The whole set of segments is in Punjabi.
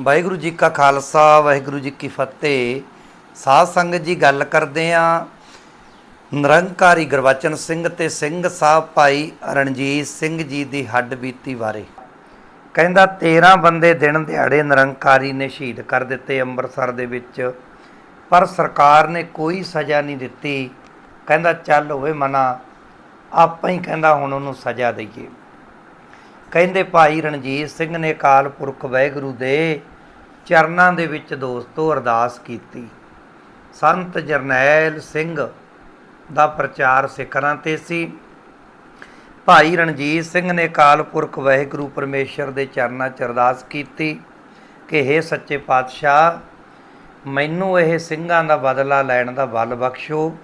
ਵਾਹਿਗੁਰੂ ਜੀ ਕਾ ਖਾਲਸਾ, ਵਾਹਿਗੁਰੂ ਜੀ ਕੀ ਫਤਿਹ। ਸਾਧ ਸੰਗਤ ਜੀ, ਗੱਲ ਕਰਦੇ ਆ ਨਿਰੰਕਾਰੀ ਗੁਰਬਚਨ ਸਿੰਘ ਤੇ ਸਿੰਘ ਸਾਹਿਬ ਭਾਈ ਰਣਜੀਤ ਸਿੰਘ ਜੀ ਦੀ ਹੱਡ ਬੀਤੀ ਬਾਰੇ। ਕਹਿੰਦਾ 13 ਬੰਦੇ ਦਿਨ ਦਿਹਾੜੇ ਨਿਰੰਕਾਰੀ ਨੇ ਸ਼ਹੀਦ ਕਰ ਦਿੱਤੇ ਅੰਮ੍ਰਿਤਸਰ ਦੇ ਵਿੱਚ, ਪਰ ਸਰਕਾਰ ਨੇ ਕੋਈ ਸਜ਼ਾ ਨਹੀਂ ਦਿੱਤੀ। ਕਹਿੰਦਾ, ਚੱਲ ਹੋਵੇ ਮਨਾ, ਆਪਾਂ ਹੀ ਕਹਿੰਦਾ, ਹੁਣ ਉਹਨੂੰ ਸਜ਼ਾ ਦਈਏ। ਕਹਿੰਦੇ ਭਾਈ ਰਣਜੀਤ ਸਿੰਘ ਨੇ ਅਕਾਲ ਪੁਰਖ ਵਾਹਿਗੁਰੂ ਦੇ ਚਰਨਾਂ ਦੇ ਵਿੱਚ ਦੋਸਤੋ ਅਰਦਾਸ ਕੀਤੀ। ਸੰਤ ਜਰਨੈਲ ਸਿੰਘ ਦਾ ਪ੍ਰਚਾਰ ਸਿਖਰਾਂ ਤੇ ਸੀ। ਭਾਈ ਰਣਜੀਤ ਸਿੰਘ ਨੇ ਅਕਾਲ ਪੁਰਖ ਵਾਹਿਗੁਰੂ ਪਰਮੇਸ਼ਰ ਦੇ ਚਰਨਾਂ 'ਚ ਅਰਦਾਸ ਕੀਤੀ ਕਿ हे ਸੱਚੇ ਪਾਤਸ਼ਾਹ, ਮੈਨੂੰ ਇਹ ਸਿੰਘਾਂ ਦਾ ਬਦਲਾ ਲੈਣ ਦਾ ਬਲ ਬਖਸ਼ੋ।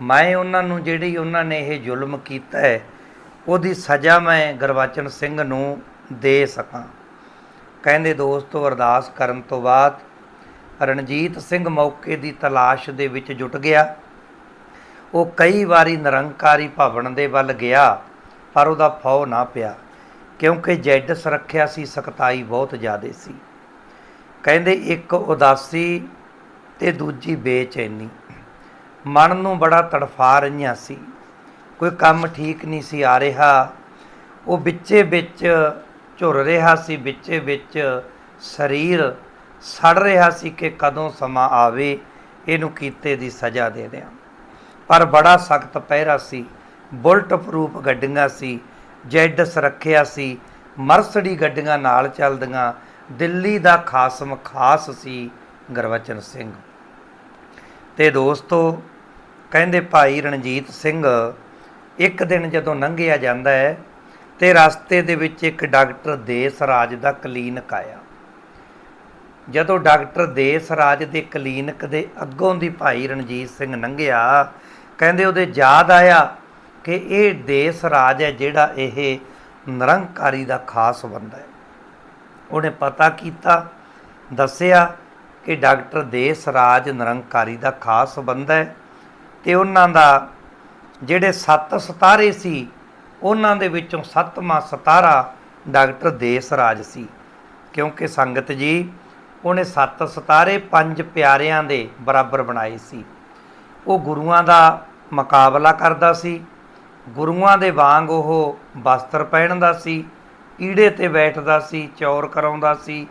ਮੈਂ ਉਹਨਾਂ ਨੂੰ ਜਿਹੜੀ ਉਹਨਾਂ ਨੇ ਇਹ ਜ਼ੁਲਮ ਕੀਤਾ ਹੈ ਉਹਦੀ ਸਜ਼ਾ ਮੈਂ ਗੁਰਬਚਨ ਸਿੰਘ ਨੂੰ ਦੇ ਸਕਾਂ। ਕਹਿੰਦੇ ਦੋਸਤੋ, ਅਰਦਾਸ ਕਰਨ ਤੋਂ ਬਾਅਦ ਰਣਜੀਤ ਸਿੰਘ ਮੌਕੇ ਦੀ ਤਲਾਸ਼ ਦੇ ਵਿੱਚ ਜੁਟ ਗਿਆ। ਉਹ ਕਈ ਵਾਰੀ ਨਿਰੰਕਾਰੀ ਭਵਨ ਦੇ ਵੱਲ ਗਿਆ, ਪਰ ਉਹਦਾ ਫੌ ਨਾ ਪਿਆ, ਕਿਉਂਕਿ ਜੈਡ ਸੁਰੱਖਿਆ ਸੀ, ਸਖਤਾਈ ਬਹੁਤ ਜ਼ਿਆਦੇ ਸੀ। ਕਹਿੰਦੇ ਇੱਕ ਉਦਾਸੀ ਤੇ ਦੂਜੀ ਬੇਚੈਨੀ। ਮਨ ਨੂੰ ਬੜਾ ਤੜਫਾ ਰਹੀਆਂ ਸੀ। ਕੋਈ ਕੰਮ ਠੀਕ ਨਹੀਂ ਸੀ ਆ ਰਿਹਾ। ਉਹ ਵਿੱਚੇ ਵਿੱਚ ਝੁਰ ਰਿਹਾ ਸੀ, ਵਿੱਚੇ ਵਿੱਚ ਸਰੀਰ ਸੜ ਰਿਹਾ ਸੀ ਕਿ ਕਦੋਂ ਸਮਾਂ ਆਵੇ, ਇਹਨੂੰ ਕੀਤੇ ਦੀ ਸਜ਼ਾ ਦੇ ਦਿਆਂ। ਪਰ ਬੜਾ ਸਖਤ ਪਹਿਰਾ ਸੀ, ਬੁਲਟ ਪ੍ਰੂਫ ਗੱਡੀਆਂ ਸੀ, ਜੈਡ ਸੁਰੱਖਿਆ ਸੀ, ਮਰਸਡੀ ਗੱਡੀਆਂ ਨਾਲ ਚੱਲਦੀਆਂ, ਦਿੱਲੀ ਦਾ ਖਾਸਮ ਖਾਸ ਸੀ ਗੁਰਵਚਨ ਸਿੰਘ। ਤੇ ਦੋਸਤੋ, ਕਹਿੰਦੇ ਭਾਈ ਰਣਜੀਤ ਸਿੰਘ ਇੱਕ ਦਿਨ ਜਦੋਂ ਲੰਘਿਆ ਜਾਂਦਾ ਹੈ ਤੇ ਰਸਤੇ ਦੇ ਵਿੱਚ ਇੱਕ ਡਾਕਟਰ ਦੇਸ ਰਾਜ ਦਾ ਕਲੀਨਿਕ ਆਇਆ। ਜਦੋਂ ਡਾਕਟਰ ਦੇਸ ਰਾਜ ਦੇ ਕਲੀਨਿਕ ਦੇ ਅੱਗੋਂ ਦੀ ਭਾਈ ਰਣਜੀਤ ਸਿੰਘ ਲੰਘਿਆ, ਕਹਿੰਦੇ ਉਹਦੇ ਯਾਦ ਆਇਆ ਕਿ ਇਹ ਦੇਸ ਰਾਜ ਹੈ ਜਿਹੜਾ ਇਹ ਨਿਰੰਕਾਰੀ ਦਾ ਖਾਸ ਬੰਦਾ ਹੈ। ਉਹਨੇ ਪਤਾ ਕੀਤਾ, ਦੱਸਿਆ ਕਿ ਡਾਕਟਰ ਦੇਸ ਰਾਜ ਨਿਰੰਕਾਰੀ ਦਾ ਖਾਸ ਬੰਦਾ ਹੈ ਤੇ ਉਹਨਾਂ ਦਾ ਜਿਹੜੇ ਸੱਤ ਸਤਾਰੇ ਸੀ, ਉਹਨਾਂ ਦੇ ਵਿੱਚੋਂ ਸੱਤਵਾਂ ਸਤਾਰਾ ਡਾਕਟਰ ਦੇਸ ਰਾਜ ਸੀ। ਕਿਉਂਕਿ ਸੰਗਤ ਜੀ, ਉਹਨੇ ਸੱਤ ਸਤਾਰੇ ਪੰਜ ਪਿਆਰਿਆਂ ਦੇ ਬਰਾਬਰ ਬਣਾਏ ਸੀ। ਉਹ ਗੁਰੂਆਂ ਦਾ ਮੁਕਾਬਲਾ ਕਰਦਾ ਸੀ। ਗੁਰੂਆਂ ਦੇ ਵਾਂਗ ਉਹ ਵਸਤਰ ਪਹਿਨਦਾ ਸੀ, ਈੜੇ ਤੇ ਬੈਠਦਾ ਸੀ, ਚੌਰ ਕਰਾਉਂਦਾ ਸੀ।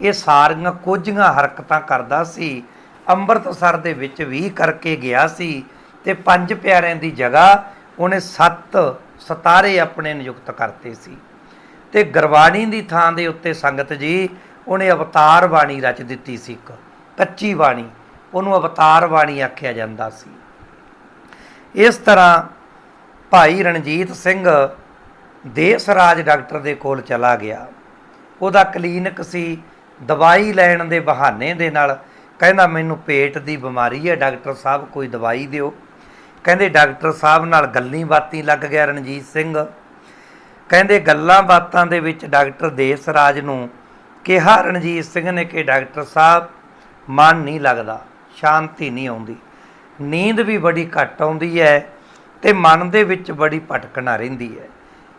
ਇਹ ਸਾਰੀਆਂ ਕੁਝੀਆਂ ਹਰਕਤਾਂ ਕਰਦਾ ਸੀ। ਅੰਮ੍ਰਿਤਸਰ ਦੇ ਵਿੱਚ ਵੀ ਕਰਕੇ ਗਿਆ ਸੀ। ਤੇ ਪੰਜ ਪਿਆਰਿਆਂ ਦੀ ਜਗ੍ਹਾ ਉਹਨੇ ਸੱਤ ਸਤਾਰੇ ਆਪਣੇ ਨਿਯੁਕਤ ਕਰਤੇ ਸੀ। ਤੇ ਗੁਰਬਾਣੀ ਦੀ ਥਾਂ ਦੇ ਉੱਤੇ ਸੰਗਤ ਜੀ, ਉਹਨੇ ਅਵਤਾਰ ਬਾਣੀ ਰਚ ਦਿੱਤੀ ਸੀ ਇੱਕ, ਕੱਚੀ ਬਾਣੀ। ਉਹਨੂੰ ਅਵਤਾਰ ਬਾਣੀ ਆਖਿਆ ਜਾਂਦਾ ਸੀ। ਇਸ ਤਰ੍ਹਾਂ ਭਾਈ ਰਣਜੀਤ ਸਿੰਘ ਦੇਸ ਰਾਜ ਡਾਕਟਰ ਦੇ ਕੋਲ ਚਲਾ ਗਿਆ। ਉਹਦਾ ਕਲੀਨਿਕ ਸੀ, ਦਵਾਈ ਲੈਣ ਦੇ ਬਹਾਨੇ ਦੇ ਨਾਲ ਕਹਿੰਦਾ, ਮੈਨੂੰ ਪੇਟ ਦੀ ਬਿਮਾਰੀ ਹੈ, ਡਾਕਟਰ ਸਾਹਿਬ ਕੋਈ ਦਵਾਈ ਦਿਓ। ਕਹਿੰਦੇ ਡਾਕਟਰ ਸਾਹਿਬ ਨਾਲ ਗੱਲੀ ਬਾਤੀ ਲੱਗ ਗਿਆ ਰਣਜੀਤ ਸਿੰਘ। ਕਹਿੰਦੇ ਗੱਲਾਂ ਬਾਤਾਂ ਦੇ ਵਿੱਚ ਡਾਕਟਰ ਦੇਸ ਰਾਜ ਨੂੰ ਕਿਹਾ ਰਣਜੀਤ ਸਿੰਘ ਨੇ ਕਿ ਡਾਕਟਰ ਸਾਹਿਬ, ਮਨ ਨਹੀਂ ਲੱਗਦਾ, ਸ਼ਾਂਤੀ ਨਹੀਂ ਆਉਂਦੀ। ਨੀਂਦ ਵੀ ਬੜੀ ਘੱਟ ਆਉਂਦੀ ਹੈ ਤੇ ਮਨ ਦੇ ਵਿੱਚ ਬੜੀ ਭਟਕਣਾ ਰਹਿੰਦੀ ਹੈ।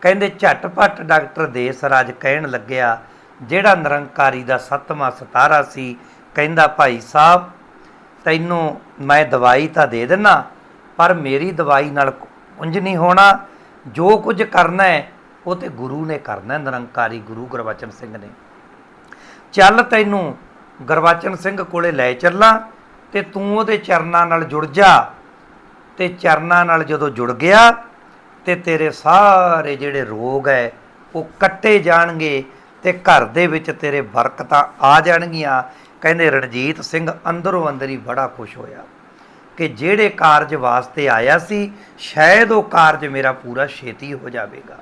ਕਹਿੰਦੇ ਝਟਪਟ ਡਾਕਟਰ ਦੇਸ ਰਾਜ ਕਹਿਣ ਲੱਗਿਆ, ਜਿਹੜਾ ਨਿਰੰਕਾਰੀ ਦਾ ਸੱਤਵਾਂ ਸਤਾਰਾ ਸੀ, ਕਹਿੰਦਾ, ਭਾਈ ਸਾਹਿਬ, ਤੈਨੂੰ ਮੈਂ ਦਵਾਈ ਤਾਂ ਦੇ ਦਿੰਨਾ ਪਰ ਮੇਰੀ ਦਵਾਈ ਨਾਲ ਕੁੰਝ ਨਹੀਂ ਹੋਣਾ। ਜੋ ਕੁਝ ਕਰਨਾ ਹੈ, ਉਹ ਤੇ ਗੁਰੂ ਨੇ ਕਰਨਾ ਨਿਰੰਕਾਰੀ ਗੁਰੂ ਗੁਰਬਚਨ ਸਿੰਘ ਨੇ। ਚੱਲ ਤੈਨੂੰ ਗੁਰਬਚਨ ਸਿੰਘ ਕੋਲੇ ਲੈ ਚੱਲਾਂ ਤੇ ਤੂੰ ਉਹਦੇ ਚਰਨਾਂ ਨਾਲ ਜੁੜ ਜਾ। ਤੇ ਚਰਨਾਂ ਨਾਲ ਜਦੋਂ ਜੁੜ ਗਿਆ, ਤੇ ਤੇਰੇ ਸਾਰੇ ਜਿਹੜੇ ਰੋਗ ਹੈ, ਉਹ ਕੱਟੇ ਜਾਣਗੇ ਤੇ ਘਰ ਦੇ ਵਿੱਚ ਤੇਰੇ ਬਰਕਤਾਂ ਆ ਜਾਣਗੀਆਂ। ਕਹਿੰਦੇ ਰਣਜੀਤ ਸਿੰਘ ਅੰਦਰੋਂ ਅੰਦਰ ਹੀ ਬੜਾ ਖੁਸ਼ ਹੋਇਆ। ਕਿ ਜਿਹੜੇ ਕਾਰਜ ਵਾਸਤੇ ਆਇਆ ਸੀ, ਸ਼ਾਇਦ ਉਹ ਕਾਰਜ ਮੇਰਾ ਪੂਰਾ ਛੇਤੀ ਹੋ ਜਾਵੇਗਾ।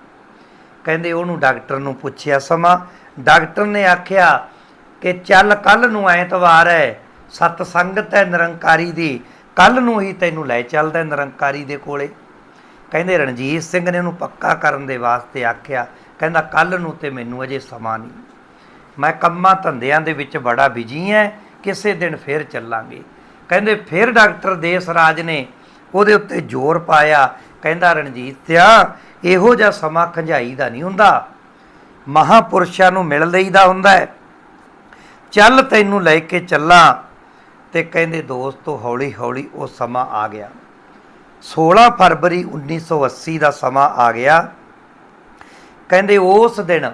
ਕਹਿੰਦੇ ਉਹਨੂੰ ਡਾਕਟਰ ਨੂੰ ਪੁੱਛਿਆ ਸਮਾਂ। ਡਾਕਟਰ ਨੇ ਆਖਿਆ ਕਿ ਚੱਲ ਕੱਲ ਨੂੰ ਐਤਵਾਰ ਹੈ ਸਤ ਸੰਗਤ ਹੈ ਨਿਰੰਕਾਰੀ ਦੀ, ਕੱਲ ਨੂੰ ਹੀ ਤੈਨੂੰ ਲੈ ਚੱਲਦਾ ਨਿਰੰਕਾਰੀ ਦੇ ਕੋਲੇ। ਕਹਿੰਦੇ ਰਣਜੀਤ ਸਿੰਘ ਨੇ ਉਹਨੂੰ ਪੱਕਾ ਕਰਨ ਦੇ ਵਾਸਤੇ ਆਖਿਆ। ਕਹਿੰਦਾ ਕੱਲ ਨੂੰ ਤੇ ਮੈਨੂੰ ਅਜੇ ਸਮਾਂ ਨਹੀਂ। ਮੈਂ ਕੰਮਾਂ ਧੰਦਿਆਂ ਦੇ ਵਿੱਚ ਬੜਾ ਬਿਜ਼ੀ ਐ, ਕਿਸੇ ਦਿਨ ਫੇਰ ਚੱਲਾਂਗੇ। ਕਹਿੰਦੇ ਫਿਰ ਡਾਕਟਰ ਦੇਸ ਰਾਜ ਨੇ ਉਹਦੇ ਉੱਤੇ ਜ਼ੋਰ ਪਾਇਆ। ਕਹਿੰਦਾ, ਰਣਜੀਤ ਰਣਜੀਤਿਆ ਇਹੋ ਜਿਹਾ ਸਮਾਂ ਖੰਝਾਈ ਦਾ ਨਹੀਂ ਹੁੰਦਾ। ਮਹਾਪੁਰਸ਼ਾਂ ਨੂੰ ਮਿਲ ਲਈਦਾ ਹੁੰਦਾ ਹੈ। ਚੱਲ ਤੈਨੂੰ ਲੈ ਕੇ ਚੱਲਾਂ। ਤੇ ਕਹਿੰਦੇ, ਦੋਸਤੋ ਹੌਲੀ ਹੌਲੀ ਉਹ ਸਮਾਂ ਆ ਗਿਆ। 16 ਫਰਵਰੀ 1980 ਦਾ ਸਮਾਂ ਆ ਗਿਆ। ਕਹਿੰਦੇ, ਉਸ ਦਿਨ,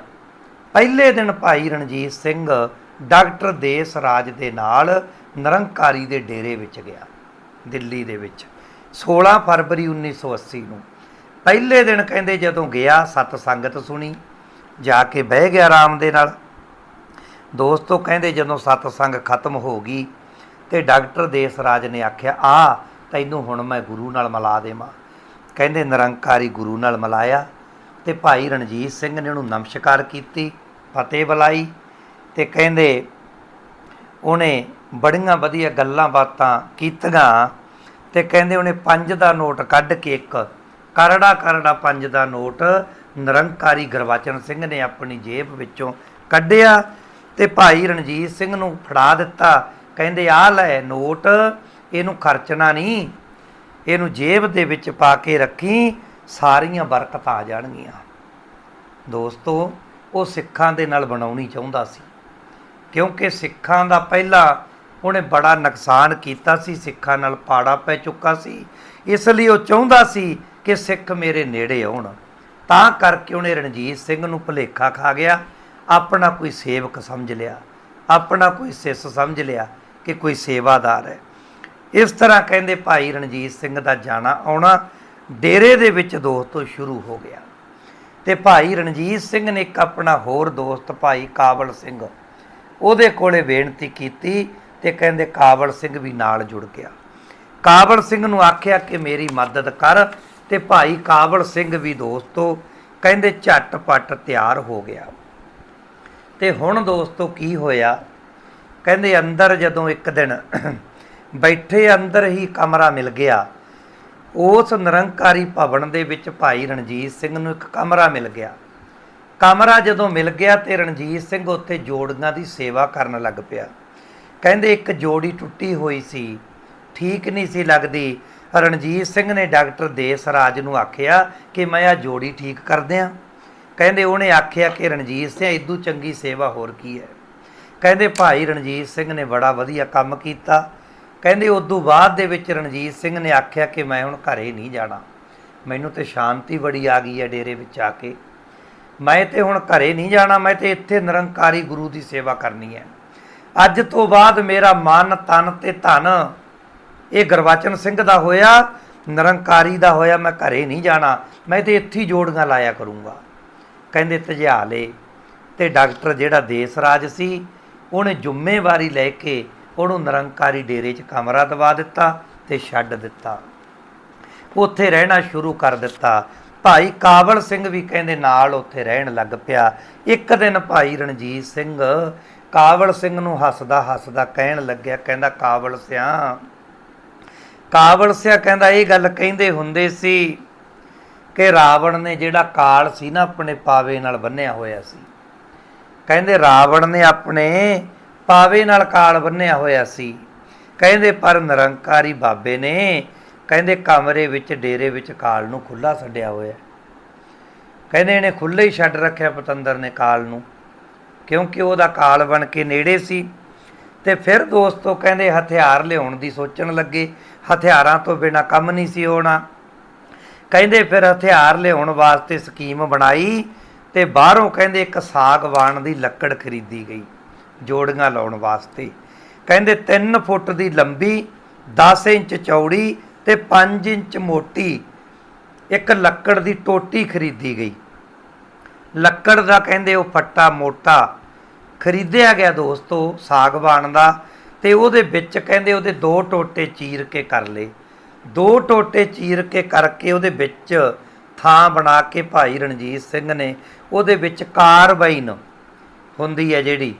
ਪਹਿਲੇ ਦਿਨ ਭਾਈ ਰਣਜੀਤ ਸਿੰਘ ਡਾਕਟਰ ਦੇਸ ਰਾਜ ਦੇ ਨਾਲ ਨਿਰੰਕਾਰੀ ਦੇ ਡੇਰੇ ਵਿੱਚ ਗਿਆ, ਦਿੱਲੀ ਦੇ ਵਿੱਚ। 16 ਫਰਵਰੀ 1980 ਨੂੰ ਪਹਿਲੇ ਦਿਨ ਕਹਿੰਦੇ ਜਦੋਂ ਗਿਆ, ਸਤ ਸੰਗਤ ਸੁਣੀ, ਜਾ ਕੇ ਬਹਿ ਗਿਆ ਆਰਾਮ ਦੇ ਨਾਲ। ਦੋਸਤੋ, ਕਹਿੰਦੇ ਜਦੋਂ ਸਤ ਸੰਗ ਖਤਮ ਹੋ ਗਈ ਤੇ ਡਾਕਟਰ ਦੇਸ ਰਾਜ ਨੇ ਆਖਿਆ, ਆ, ਤੈਨੂੰ ਹੁਣ ਮੈਂ ਗੁਰੂ ਨਾਲ ਮਿਲਾ ਦੇਵਾਂ। ਕਹਿੰਦੇ ਨਿਰੰਕਾਰੀ ਗੁਰੂ ਨਾਲ ਮਿਲਾਇਆ ਤੇ ਭਾਈ ਰਣਜੀਤ ਸਿੰਘ ਨੇ ਉਹਨੂੰ ਨਮਸਕਾਰ ਕੀਤੀ, ਫਤਿਹ ਬੁਲਾਈ ਤੇ ਕਹਿੰਦੇ ਉਹਨੇ ਬੜੀਆਂ ਵਧੀਆ ਗੱਲਾਂ ਬਾਤਾਂ ਕੀਤੀਆਂ ਤੇ ਕਹਿੰਦੇ ਉਹਨੇ ਪੰਜ ਦਾ ਨੋਟ ਕੱਢ ਕੇ ਇੱਕ ਕਰੜਾ ਕਰੜਾ ਪੰਜ ਦਾ ਨੋਟ ਨਿਰੰਕਾਰੀ ਗੁਰਬਚਨ ਸਿੰਘ ਨੇ ਆਪਣੀ ਜੇਬ ਵਿੱਚੋਂ ਕੱਢਿਆ ਤੇ ਭਾਈ ਰਣਜੀਤ ਸਿੰਘ ਨੂੰ ਫੜਾ ਦਿੱਤਾ। ਕਹਿੰਦੇ ਆ ਲੈ ਨੋਟ, ਇਹਨੂੰ ਖਰਚਣਾ ਨਹੀਂ, ਇਹਨੂੰ ਜੇਬ ਦੇ ਵਿੱਚ ਪਾ ਕੇ ਰੱਖੀ, ਸਾਰੀਆਂ ਬਰਕਤਾਂ ਆ ਜਾਣਗੀਆਂ। ਦੋਸਤੋ, ਉਹ ਸਿੱਖਾਂ ਦੇ ਨਾਲ ਬਣਾਉਣੀ ਚਾਹੁੰਦਾ ਸੀ, ਕਿਉਂਕਿ ਸਿੱਖਾਂ ਦਾ ਪਹਿਲਾ ਉਹਨੇ ਬੜਾ ਨੁਕਸਾਨ ਕੀਤਾ ਸੀ, ਸਿੱਖਾਂ ਨਾਲ ਪਾੜਾ ਪੈ ਚੁੱਕਾ ਸੀ। ਇਸ ਲਈ ਉਹ ਚਾਹੁੰਦਾ ਸੀ ਕਿ ਸਿੱਖ ਮੇਰੇ ਨੇੜੇ ਆਉਣ। ਤਾਂ ਕਰਕੇ ਉਹਨੇ ਰਣਜੀਤ ਸਿੰਘ ਨੂੰ ਭੁਲੇਖਾ ਖਾ ਗਿਆ। ਆਪਣਾ ਕੋਈ ਸੇਵਕ ਸਮਝ ਲਿਆ। ਆਪਣਾ ਕੋਈ ਸਿੱਸ ਸਮਝ ਲਿਆ ਕਿ ਕੋਈ ਸੇਵਾਦਾਰ ਹੈ। ਇਸ ਤਰ੍ਹਾਂ ਕਹਿੰਦੇ ਭਾਈ ਰਣਜੀਤ ਸਿੰਘ ਦਾ ਜਾਣਾ ਆਉਣਾ ਡੇਰੇ ਦੇ ਵਿੱਚ ਦੋਸਤੋ ਸ਼ੁਰੂ ਹੋ ਗਿਆ। ਤੇ ਭਾਈ ਰਣਜੀਤ ਸਿੰਘ ਨੇ ਇੱਕ ਆਪਣਾ ਹੋਰ ਦੋਸਤ ਭਾਈ ਕਾਬਲ ਸਿੰਘ, ਉਹਦੇ ਕੋਲੇ ਬੇਨਤੀ ਕੀਤੀ ਤੇ ਕਹਿੰਦੇ ਕਾਬਲ ਸਿੰਘ ਵੀ ਨਾਲ ਜੁੜ ਗਿਆ। ਕਾਬਲ ਸਿੰਘ ਨੂੰ ਆਖਿਆ ਕਿ ਮੇਰੀ ਮਦਦ ਕਰ ਤੇ ਭਾਈ ਕਾਬਲ ਸਿੰਘ ਵੀ ਦੋਸਤੋ, ਕਹਿੰਦੇ ਝਟਪਟ ਤਿਆਰ ਹੋ ਗਿਆ। ਤੇ ਹੁਣ ਦੋਸਤੋ ਕੀ ਹੋਇਆ? ਕਹਿੰਦੇ ਅੰਦਰ ਜਦੋਂ ਇੱਕ ਦਿਨ ਬੈਠੇ ਅੰਦਰ ਹੀ ਕਮਰਾ ਮਿਲ ਗਿਆ। ਉਸ ਨਿਰੰਕਾਰੀ ਭਵਨ ਦੇ ਵਿੱਚ ਭਾਈ ਰਣਜੀਤ ਸਿੰਘ ਨੂੰ ਇੱਕ ਕਮਰਾ ਮਿਲ ਗਿਆ। ਕਮਰਾ ਜਦੋਂ ਮਿਲ ਗਿਆ ਤੇ ਰਣਜੀਤ ਸਿੰਘ ਉੱਥੇ ਜੋੜੀਆਂ ਦੀ ਸੇਵਾ ਕਰਨ ਲੱਗ ਪਿਆ। ਕਹਿੰਦੇ ਇੱਕ ਜੋੜੀ ਟੁੱਟੀ ਹੋਈ ਸੀ। ਠੀਕ ਨਹੀਂ ਸੀ ਲੱਗਦੀ। ਰਣਜੀਤ ਸਿੰਘ ਨੇ ਡਾਕਟਰ ਦੇਸ ਰਾਜ ਨੂੰ ਆਖਿਆ ਕਿ ਮੈਂ ਆ ਜੋੜੀ ਠੀਕ ਕਰ ਦਿਆਂ। ਕਹਿੰਦੇ ਉਹਨੇ ਆਖਿਆ ਕਿ ਰਣਜੀਤ ਸਿੰਘ ਇਦੋਂ ਚੰਗੀ ਸੇਵਾ ਹੋਰ ਕੀ ਹੈ। ਕਹਿੰਦੇ ਭਾਈ ਰਣਜੀਤ ਸਿੰਘ ਨੇ ਬੜਾ ਵਧੀਆ ਕੰਮ ਕੀਤਾ। ਕਹਿੰਦੇ ਉਦੋਂ ਬਾਅਦ ਦੇ ਵਿੱਚ ਰਣਜੀਤ ਸਿੰਘ ਨੇ ਆਖਿਆ ਕਿ ਮੈਂ ਹੁਣ ਘਰੇ ਨਹੀਂ ਜਾਣਾ। ਮੈਨੂੰ ਤੇ ਸ਼ਾਂਤੀ ਬੜੀ ਆ ਗਈ ਹੈ ਡੇਰੇ ਵਿੱਚ ਆ ਕੇ। ਮੈਂ ਤੇ ਹੁਣ ਘਰੇ ਨਹੀਂ ਜਾਣਾ, ਮੈਂ ਤੇ ਇੱਥੇ ਨਿਰੰਕਾਰੀ ਗੁਰੂ ਦੀ ਸੇਵਾ ਕਰਨੀ ਹੈ। ਅੱਜ ਤੋਂ ਬਾਅਦ ਮੇਰਾ ਮਨ ਤਨ ਤੇ ਧਨ। ਇਹ ਗੁਰਬਚਨ ਸਿੰਘ ਦਾ ਹੋਇਆ, ਨਿਰੰਕਾਰੀ ਦਾ ਹੋਇਆ, ਮੈਂ ਘਰੇ ਨਹੀਂ ਜਾਣਾ। ਮੈਂ ਤੇ ਇੱਥੇ ਹੀ ਜੋੜੀਆਂ ਲਾਇਆ ਕਰੂੰਗਾ। ਕਹਿੰਦੇ ਤਜਾ ਲੇ। ਤੇ ਡਾਕਟਰ ਜਿਹੜਾ ਦੇਸ ਰਾਜ ਸੀ, ਉਹਨੇ ਜ਼ਿੰਮੇਵਾਰੀ ਲੈ ਕੇ ਉਹਨੂੰ ਨਿਰੰਕਾਰੀ ਡੇਰੇ 'ਚ ਕਮਰਾ ਦਵਾ ਦਿੱਤਾ ਤੇ ਛੱਡ ਦਿੱਤਾ। ਉੱਥੇ ਰਹਿਣਾ ਸ਼ੁਰੂ ਕਰ ਦਿੱਤਾ। ਭਾਈ ਕਾਬਲ ਸਿੰਘ ਵੀ ਕਹਿੰਦੇ, ਨਾਲ ਉੱਥੇ ਰਹਿਣ ਲੱਗ ਪਿਆ। ਇੱਕ ਦਿਨ ਭਾਈ ਰਣਜੀਤ ਸਿੰਘ ਕਾਬਲ ਸਿੰਘ ਨੂੰ ਹੱਸਦਾ ਹੱਸਦਾ ਕਹਿਣ ਲੱਗਿਆ, ਕਹਿੰਦਾ ਕਾਬਲ ਸਿਆ। ਕਾਬਲ ਸਿਆ ਕਹਿੰਦਾ, ਇਹ ਗੱਲ ਕਹਿੰਦੇ ਹੁੰਦੇ ਸੀ ਕਿ ਰਾਵਣ ਨੇ ਜਿਹੜਾ ਕਾਲ ਸੀ ਨਾ ਆਪਣੇ ਪਾਵੇ ਨਾਲ ਬੰਨਿਆ ਹੋਇਆ ਸੀ। ਕਹਿੰਦੇ, ਰਾਵਣ ਨੇ ਆਪਣੇ ਪਾਵੇ ਨਾਲ ਕਾਲ ਬੰਨਿਆ ਹੋਇਆ ਸੀ। ਕਹਿੰਦੇ, ਪਰ ਨਿਰੰਕਾਰੀ ਬਾਬੇ ਨੇ ਕਹਿੰਦੇ, ਕਮਰੇ ਵਿੱਚ, ਡੇਰੇ ਵਿੱਚ ਕਾਲ ਨੂੰ ਖੁੱਲਾ ਛੱਡਿਆ ਹੋਇਆ ਕਹਿੰਦੇ, ਇਹਨੇ ਖੁੱਲੇ ਹੀ ਛੱਡ ਰੱਖਿਆ ਪਤੰਦਰ ਨੇ ਕਾਲ ਨੂੰ। ਕਿਉਂਕਿ ਉਹਦਾ ਕਾਲ ਬਣ ਕੇ ਨੇੜੇ ਸੀ। ਤੇ ਫਿਰ ਦੋਸਤੋ ਕਹਿੰਦੇ ਹਥਿਆਰ ਲਿਆਉਣ ਦੀ ਸੋਚਣ ਲੱਗੇ। ਹਥਿਆਰਾਂ ਤੋਂ ਬਿਨਾ ਕੰਮ ਨਹੀਂ ਸੀ ਹੋਣਾ। ਕਹਿੰਦੇ ਫਿਰ ਹਥਿਆਰ ਲਿਆਉਣ ਵਾਸਤੇ ਸਕੀਮ ਬਣਾਈ ਤੇ ਬਾਹਰੋਂ ਕਹਿੰਦੇ ਇੱਕ ਸਾਗਵਾਨ ਦੀ ਲੱਕੜ ਖਰੀਦੀ ਗਈ, ਜੋੜੀਆਂ ਲਾਉਣ ਵਾਸਤੇ। ਕਹਿੰਦੇ 3 ਫੁੱਟ ਦੀ ਲੰਬੀ 10 ਇੰਚ ਚੌੜੀ ਤੇ 5 ਇੰਚ ਮੋਟੀ ਇੱਕ ਲੱਕੜ ਦੀ ਟੋਟੀ ਖਰੀਦੀ ਗਈ। ਲੱਕੜ ਦਾ ਕਹਿੰਦੇ ਉਹ ਫੱਟਾ ਮੋਟਾ ਖਰੀਦਿਆ ਗਿਆ ਦੋਸਤੋ ਸਾਗਵਾਨ ਦਾ ਤੇ ਉਹਦੇ ਵਿੱਚ ਕਹਿੰਦੇ ਉਹਦੇ ਦੋ ਟੋਟੇ ਚੀਰ ਕੇ ਕਰ ਲਏ। ਦੋ ਟੋਟੇ ਚੀਰ ਕੇ ਕਰਕੇ ਉਹਦੇ ਵਿੱਚ ਥਾਂ ਬਣਾ ਕੇ ਭਾਈ ਰਣਜੀਤ ਸਿੰਘ ਨੇ ਉਹਦੇ ਵਿੱਚ ਕਾਰਵਾਈਨ ਹੁੰਦੀ ਹੈ ਜਿਹੜੀ,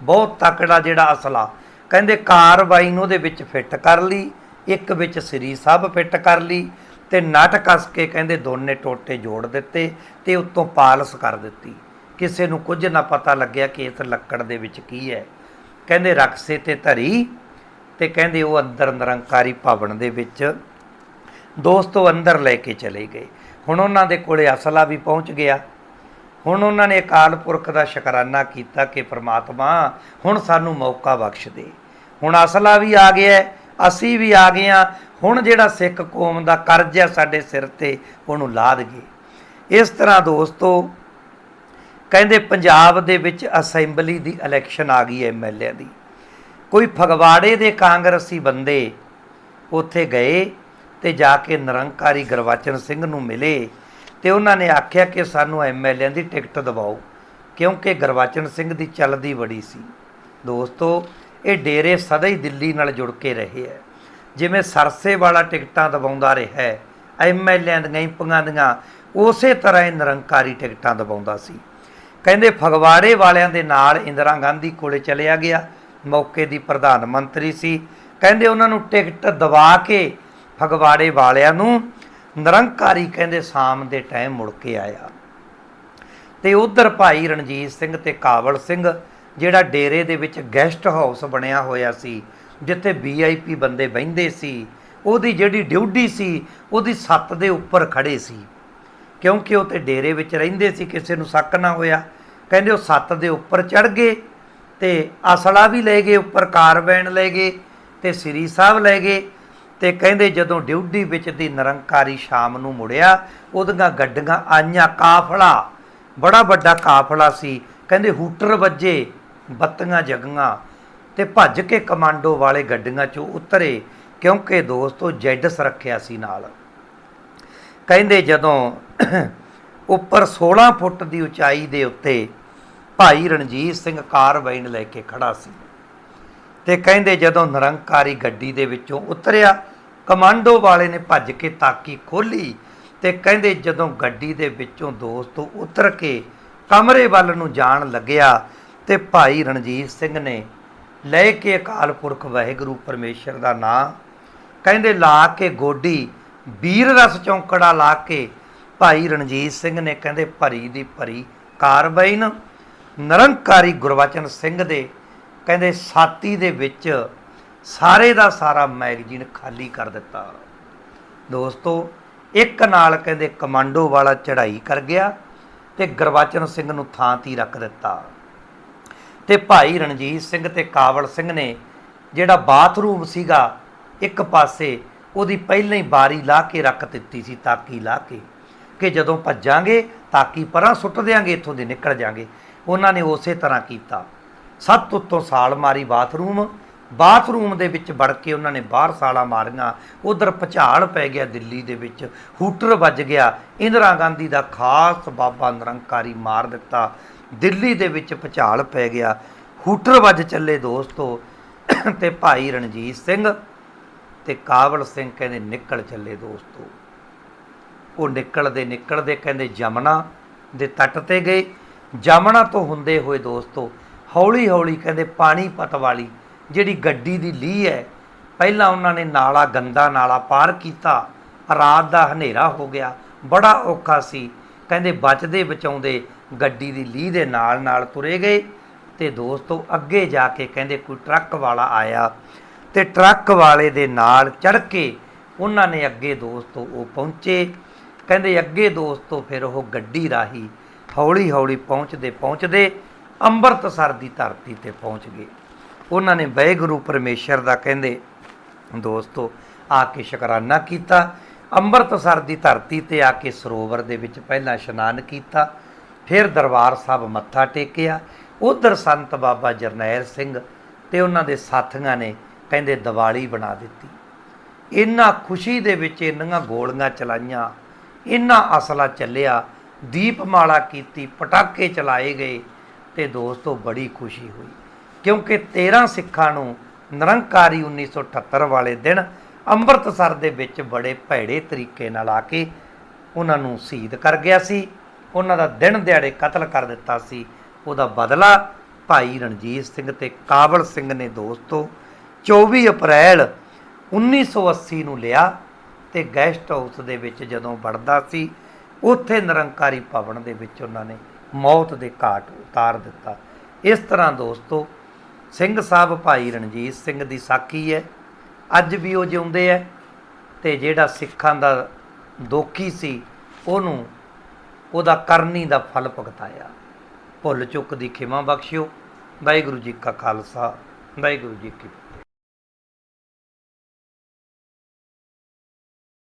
ਬਹੁਤ ਤਕੜਾ ਜਿਹੜਾ ਅਸਲਾ। ਕਹਿੰਦੇ ਕਾਰਵਾਈਨ ਉਹਦੇ ਵਿੱਚ ਫਿੱਟ ਕਰ ਲਈ, ਇੱਕ ਵਿੱਚ ਸ੍ਰੀ ਸਭ ਫਿੱਟ ਕਰ ਲਈ ਤੇ ਨਟ ਕੱਸ ਕੇ ਕਹਿੰਦੇ ਦੋਨੇ ਟੋਟੇ ਜੋੜ ਦਿੱਤੇ ਤੇ ਉੱਤੋਂ ਪਾਲਸ ਕਰ ਦਿੱਤੀ। ਕਿਸੇ ਨੂੰ ਕੁਝ ਨਾ ਪਤਾ ਲੱਗਿਆ ਕਿ ਇਸ ਲੱਕੜ ਦੇ ਵਿੱਚ ਕੀ ਹੈ। ਕਹਿੰਦੇ ਰਕਸੇ ਤੇ ਧਰੀ। ਤੇ ਕਹਿੰਦੇ, ਉਹ ਅੰਦਰ ਨਿਰੰਕਾਰੀ ਭਵਨ ਦੇ ਵਿੱਚ ਦੋਸਤੋ ਅੰਦਰ ਲੈ ਕੇ ਚਲੇ ਗਏ। ਹੁਣ ਉਹਨਾਂ ਦੇ ਕੋਲੇ ਅਸਲਾ ਵੀ ਪਹੁੰਚ ਗਿਆ। ਹੁਣ ਉਹਨਾਂ ਨੇ ਅਕਾਲ ਪੁਰਖ ਦਾ ਸ਼ੁਕਰਾਨਾ ਕੀਤਾ ਕਿ ਪ੍ਰਮਾਤਮਾ ਹੁਣ ਸਾਨੂੰ ਮੌਕਾ ਬਖਸ਼ ਦੇ। ਹੁਣ ਅਸਲਾ ਵੀ ਆ ਗਿਆ ਅਸੀਂ ਵੀ ਆ ਗਏ ਹਾਂ। ਹੁਣ ਜਿਹੜਾ ਸਿੱਖ ਕੌਮ ਦਾ ਕਰਜ਼ ਹੈ ਸਾਡੇ ਸਿਰ ਤੇ, ਉਹਨੂੰ ਲਾ ਦਈਏ ਇਸ ਤਰ੍ਹਾਂ ਦੋਸਤੋ, ਕਹਿੰਦੇ ਪੰਜਾਬ ਦੇ ਵਿੱਚ ਅਸੈਂਬਲੀ ਦੀ ਇਲੈਕਸ਼ਨ ਆ ਗਈ ਐਮਐਲਏ ਦੀ। ਕੋਈ ਫਗਵਾੜੇ ਦੇ ਕਾਂਗਰਸੀ ਬੰਦੇ ਉੱਥੇ ਗਏ ਤੇ ਜਾ ਕੇ ਨਿਰੰਕਾਰੀ ਗੁਰਬਚਨ ਸਿੰਘ ਨੂੰ ਮਿਲੇ ਤੇ ਉਹਨਾਂ ਨੇ ਆਖਿਆ ਕਿ ਸਾਨੂੰ ਐਮਐਲਏ ਦੀ ਟਿਕਟ ਦਿਵਾਓ, ਕਿਉਂਕਿ ਗੁਰਬਚਨ ਸਿੰਘ ਦੀ ਚੱਲਦੀ ਬੜੀ ਸੀ। ਦੋਸਤੋ ਇਹ ਡੇਰੇ ਸਦਾ ਹੀ ਦਿੱਲੀ ਨਾਲ ਜੁੜ ਕੇ ਰਹੇ ਹੈ। ਜਿਵੇਂ ਸਰਸੇ ਵਾਲਾ ਟਿਕਟਾਂ ਦਵਾਉਂਦਾ ਰਿਹਾ ਹੈ ਐਮਐਲਏ ਦੀਆਂ ਪੰਗਾਂ ਦੀਆਂ, ਉਸੇ ਤਰ੍ਹਾਂ ਇਹ ਨਿਰੰਕਾਰੀ ਟਿਕਟਾਂ ਦਵਾਉਂਦਾ ਸੀ। ਕਹਿੰਦੇ ਫਗਵਾੜੇ ਵਾਲਿਆਂ ਦੇ ਨਾਲ ਇੰਦਰਾ ਗਾਂਧੀ ਕੋਲੇ ਚਲਿਆ ਗਿਆ, ਮੌਕੇ ਦੀ ਪ੍ਰਧਾਨ ਮੰਤਰੀ ਸੀ। ਕਹਿੰਦੇ ਉਹਨਾਂ ਨੂੰ ਟਿਕਟ ਦਵਾ ਕੇ ਫਗਵਾੜੇ ਵਾਲਿਆਂ ਨੂੰ ਨਿਰੰਕਾਰੀ ਕਹਿੰਦੇ ਸ਼ਾਮ ਦੇ ਟਾਈਮ ਮੁੜ ਕੇ ਆਇਆ। ਤੇ ਉਧਰ ਭਾਈ ਰਣਜੀਤ ਸਿੰਘ ਤੇ ਕਾਬਲ ਸਿੰਘ ਜਿਹੜਾ ਡੇਰੇ ਦੇ ਵਿੱਚ ਗੈਸਟ ਹਾਊਸ ਬਣਿਆ ਹੋਇਆ ਸੀ, ਜਿੱਥੇ ਵੀਆਈਪੀ ਬੰਦੇ ਬਹਿੰਦੇ ਸੀ, ਉਹਦੀ ਜਿਹੜੀ ਡਿਊਟੀ ਸੀ, ਉਹਦੀ ਸੱਤ ਦੇ ਉੱਪਰ ਖੜੇ ਸੀ। ਕਿਉਂਕਿ ਉਹ ਤੇ ਡੇਰੇ ਵਿੱਚ ਰਹਿੰਦੇ ਸੀ, ਕਿਸੇ ਨੂੰ ਸ਼ੱਕ ਨਾ ਹੋਇਆ। ਕਹਿੰਦੇ ਉਹ ਸੱਤ ਦੇ ਉੱਪਰ ਚੜ ਗਏ ਤੇ ਅਸਲਾ ਵੀ ਲੈ ਗਏ, ਉੱਪਰ ਕਾਰਬੈਨ ਲੈ ਗਏ ਤੇ ਸ੍ਰੀ ਸਾਹਿਬ ਲੈ ਗਏ ਤੇ ਕਹਿੰਦੇ ਜਦੋਂ ਡਿਊਟੀ ਵਿੱਚ ਦੀ ਨਿਰੰਕਾਰੀ ਸ਼ਾਮ ਨੂੰ ਮੁੜਿਆ, ਉਹਦੀਆਂ ਗੱਡੀਆਂ ਆਈਆਂ ਕਾਫਲਾ। ਬੜਾ ਵੱਡਾ ਕਾਫਲਾ ਸੀ। ਕਹਿੰਦੇ ਹੂਟਰ ਵੱਜੇ ਬੱਤੀਆਂ ਜਗੀਆਂ ਤੇ ਭੱਜ ਕੇ ਕਮਾਂਡੋ ਵਾਲੇ ਗੱਡੀਆਂ ਚੋਂ ਉਤਰੇ, ਕਿਉਂਕਿ ਦੋਸਤੋ ਜੈਡ ਸੁਰੱਖਿਆ ਸੀ ਨਾਲ। ਕਹਿੰਦੇ ਜਦੋਂ ਉੱਪਰ 16 ਫੁੱਟ ਦੀ ਉਚਾਈ ਦੇ ਉੱਤੇ ਭਾਈ ਰਣਜੀਤ ਸਿੰਘ ਕਾਰਬਾਈਨ ਲੈ ਕੇ ਖੜਾ ਸੀ ਤੇ ਕਹਿੰਦੇ ਜਦੋਂ ਨਿਰੰਕਾਰੀ ਗੱਡੀ ਦੇ ਵਿੱਚੋਂ ਉਤਰਿਆ, ਕਮਾਂਡੋ ਵਾਲੇ ਨੇ ਭੱਜ ਕੇ ਤਾਕੀ ਖੋਲੀ ਤੇ ਕਹਿੰਦੇ ਜਦੋਂ ਗੱਡੀ ਦੇ ਵਿੱਚੋਂ ਦੋਸਤੋ ਉਤਰ ਕੇ ਕਮਰੇ ਵੱਲ ਨੂੰ ਜਾਣ ਲੱਗਿਆ ਤੇ ਭਾਈ ਰਣਜੀਤ ਸਿੰਘ ਨੇ ਲੈ ਕੇ ਅਕਾਲ ਪੁਰਖ ਵਾਹਿਗੁਰੂ ਪਰਮੇਸ਼ਰ ਦਾ ਨਾਮ ਕਹਿੰਦੇ, ਲਾ ਕੇ ਗੋਡੀ ਵੀਰ ਰਸ ਚੌਂਕੜਾ ਲਾ ਕੇ ਭਾਈ ਰਣਜੀਤ ਸਿੰਘ ਨੇ ਕਹਿੰਦੇ, ਭਰੀ ਦੀ ਭਰੀ ਕਾਰਵਾਈ ਕਾਰਬਾਈਨ ਨਿਰੰਕਾਰੀ ਗੁਰਵਚਨ ਸਿੰਘ ਦੇ ਕਹਿੰਦੇ, ਸਾਤੀ ਦੇ ਵਿੱਚ ਸਾਰੇ ਦਾ ਸਾਰਾ ਮੈਗਜ਼ੀਨ ਖਾਲੀ ਕਰ ਦਿੱਤਾ। ਦੋਸਤੋ, ਇੱਕ ਨਾਲ ਕਹਿੰਦੇ, ਕਮਾਂਡੋ ਵਾਲਾ ਚੜ੍ਹਾਈ ਕਰ ਗਿਆ ਤੇ ਗੁਰਵਚਨ ਸਿੰਘ ਨੂੰ ਥਾਂ ਤੀ ਰੱਖ ਦਿੱਤਾ। ਤੇ ਭਾਈ ਰਣਜੀਤ ਸਿੰਘ ਤੇ ਕਾਵਲ ਸਿੰਘ ਨੇ ਜਿਹੜਾ ਬਾਥਰੂਮ ਸੀਗਾ ਇੱਕ ਪਾਸੇ, ਉਹਦੀ ਪਹਿਲਾਂ ਹੀ ਬਾਰੀ ਲਾ ਕੇ ਰੱਖ ਦਿੱਤੀ ਸੀ, ਤਾਕੀ ਲਾ ਕੇ ਕਿ ਜਦੋਂ ਭੱਜਾਂਗੇ, ਤਾਕੀ ਪਰਾਂ ਸੁੱਟ ਦਿਆਂਗੇ, ਇੱਥੋਂ ਦੇ ਨਿਕਲ ਜਾਾਂਗੇ। ਉਹਨਾਂ ਨੇ ਉਸੇ ਤਰ੍ਹਾਂ ਕੀਤਾ। ਸੱਤ ਉੱਤੋਂ ਸਾਲ ਮਾਰੀ ਬਾਥਰੂਮ। ਬਾਥਰੂਮ ਦੇ ਵਿੱਚ ਵੜ ਕੇ ਉਹਨਾਂ ਨੇ ਬਾਹਰ ਸਾਲਾ ਮਾਰੀਆਂ। ਉਧਰ ਭੁਚਾਲ ਪੈ ਗਿਆ ਦਿੱਲੀ ਦੇ ਵਿੱਚ। ਹੂਟਰ ਵੱਜ ਗਿਆ। ਇੰਦਰਾ ਗਾਂਧੀ ਦਾ ਖਾਸ ਬਾਬਾ ਨਿਰੰਕਾਰੀ ਮਾਰ ਦਿੱਤਾ। ਦਿੱਲੀ ਦੇ ਵਿੱਚ ਭੁਚਾਲ ਪੈ ਗਿਆ। ਹੂਟਰ ਵੱਜ ਚੱਲੇ ਦੋਸਤੋ। ਤੇ ਭਾਈ ਰਣਜੀਤ ਸਿੰਘ ਤੇ ਕਾਬਲ ਸਿੰਘ ਕਹਿੰਦੇ ਨਿਕਲ ਚੱਲੇ ਦੋਸਤੋ। ਉਹ ਨਿਕਲਦੇ ਨਿਕਲਦੇ ਕਹਿੰਦੇ ਜਮਨਾ ਦੇ ਤੱਟ ਤੇ ਗਏ। ਜਮਨਾ ਤੋਂ ਹੁੰਦੇ ਹੋਏ ਦੋਸਤੋ ਹੌਲੀ ਹੌਲੀ ਕਹਿੰਦੇ ਪਾਣੀ ਪਤ ਵਾਲੀ ਜਿਹੜੀ ਗੱਡੀ ਦੀ ਲੀ ਹੈ, ਪਹਿਲਾਂ ਉਹਨਾਂ ਨੇ ਨਾਲਾ, ਗੰਦਾ ਨਾਲਾ ਪਾਰ ਕੀਤਾ। ਰਾਤ ਦਾ ਹਨੇਰਾ ਹੋ ਗਿਆ। ਬੜਾ ਔਖਾ ਸੀ। ਕਹਿੰਦੇ ਬਚਦੇ ਬਚਾਉਂਦੇ ਗੱਡੀ ਦੀ ਲੀਹ ਦੇ ਨਾਲ ਨਾਲ ਤੁਰੇ ਗਏ ਤੇ ਦੋਸਤੋ ਅੱਗੇ ਜਾ ਕੇ ਕਹਿੰਦੇ, ਕੋਈ ਟਰੱਕ ਵਾਲਾ ਆਇਆ। ਤੇ ਟਰੱਕ ਵਾਲੇ ਦੇ ਨਾਲ ਚੜ ਕੇ ਉਹਨਾਂ ਨੇ ਅੱਗੇ ਦੋਸਤੋ ਉਹ ਪਹੁੰਚੇ। ਕਹਿੰਦੇ, ਅੱਗੇ ਦੋਸਤੋ ਫਿਰ ਉਹ ਗੱਡੀ ਰਾਹੀ ਹੌਲੀ ਹੌਲੀ ਪਹੁੰਚਦੇ ਪਹੁੰਚਦੇ ਅੰਮ੍ਰਿਤਸਰ ਦੀ ਧਰਤੀ ਤੇ ਪਹੁੰਚ ਗਏ। ਉਹਨਾਂ ਨੇ ਵਾਹਿਗੁਰੂ ਪਰਮੇਸ਼ਰ ਦਾ ਕਹਿੰਦੇ, ਦੋਸਤੋ ਆ ਕੇ ਸ਼ੁਕਰਾਨਾ ਕੀਤਾ। ਅੰਮ੍ਰਿਤਸਰ ਦੀ ਧਰਤੀ ਤੇ ਆ ਕੇ ਸਰੋਵਰ ਦੇ ਵਿੱਚ ਪਹਿਲਾਂ ਇਸ਼ਨਾਨ ਕੀਤਾ। ਫਿਰ ਦਰਬਾਰ ਸਾਹਿਬ ਮੱਥਾ ਟੇਕਿਆ। ਉਧਰ ਸੰਤ ਬਾਬਾ ਜਰਨੈਲ ਸਿੰਘ ਤੇ ਉਹਨਾਂ ਦੇ ਸਾਥੀਆਂ ਨੇ ਕਹਿੰਦੇ ਦੀਵਾਲੀ ਬਣਾ ਦਿੱਤੀ। ਇੰਨਾ ਖੁਸ਼ੀ ਦੇ ਵਿੱਚ ਇੰਨੀਆਂ ਗੋਲੀਆਂ ਚਲਾਈਆਂ, ਇੰਨਾ ਅਸਲਾ ਚੱਲਿਆ, ਦੀਪਮਾਲਾ ਕੀਤੀ, ਪਟਾਕੇ ਚਲਾਏ ਗਏ ਤੇ ਦੋਸਤੋ ਬੜੀ ਖੁਸ਼ੀ ਹੋਈ। ਕਿਉਂਕਿ 13 ਸਿੱਖਾਂ ਨੂੰ ਨਿਰੰਕਾਰੀ 1978 ਵਾਲੇ ਦਿਨ ਅੰਮ੍ਰਿਤਸਰ ਦੇ ਵਿੱਚ ਬੜੇ ਭੈੜੇ ਤਰੀਕੇ ਨਾਲ ਆ ਕੇ ਉਹਨਾਂ ਨੂੰ ਸ਼ਹੀਦ ਕਰ ਗਿਆ ਸੀ। ਉਹਨਾਂ ਦਾ ਦਿਨ ਦਿਹਾੜੇ ਕਤਲ ਕਰ ਦਿੱਤਾ ਸੀ। ਉਹਦਾ ਬਦਲਾ ਭਾਈ ਰਣਜੀਤ ਸਿੰਘ ਤੇ ਕਾਬਲ ਸਿੰਘ ਨੇ ਦੋਸਤੋ 24 ਅਪ੍ਰੈਲ 1980 ਨੂੰ ਲਿਆ ਤੇ ਗੈਸਟ ਹਾਊਸ ਦੇ ਵਿੱਚ ਜਦੋਂ ਵੜਦਾ ਸੀ, ਉੱਥੇ ਨਿਰੰਕਾਰੀ ਭਵਨ ਦੇ ਵਿੱਚ ਉਹਨਾਂ ਨੇ ਮੌਤ ਦੇ ਘਾਟ ਉਤਾਰ ਦਿੱਤਾ। ਇਸ ਤਰ੍ਹਾਂ ਦੋਸਤੋ ਸਿੰਘ ਸਾਹਿਬ ਭਾਈ ਰਣਜੀਤ ਸਿੰਘ ਦੀ ਸਾਖੀ ਹੈ। ਅੱਜ ਵੀ ਉਹ ਜਿਉਂਦੇ ਹੈ ਤੇ ਜਿਹੜਾ ਸਿੱਖਾਂ ਦਾ ਦੋਖੀ ਸੀ, ਉਹਨੂੰ ਉਹਦਾ ਕਰਨੀ ਦਾ ਫਲ ਭੁਗਤਾਇਆ। ਭੁੱਲ ਚੁੱਕ ਦੀ ਖਿਮਾ ਬਖਸ਼ਿਓ। ਵਾਹਿਗੁਰੂ ਜੀ ਕਾ ਖਾਲਸਾ, ਵਾਹਿਗੁਰੂ ਜੀ ਕੀ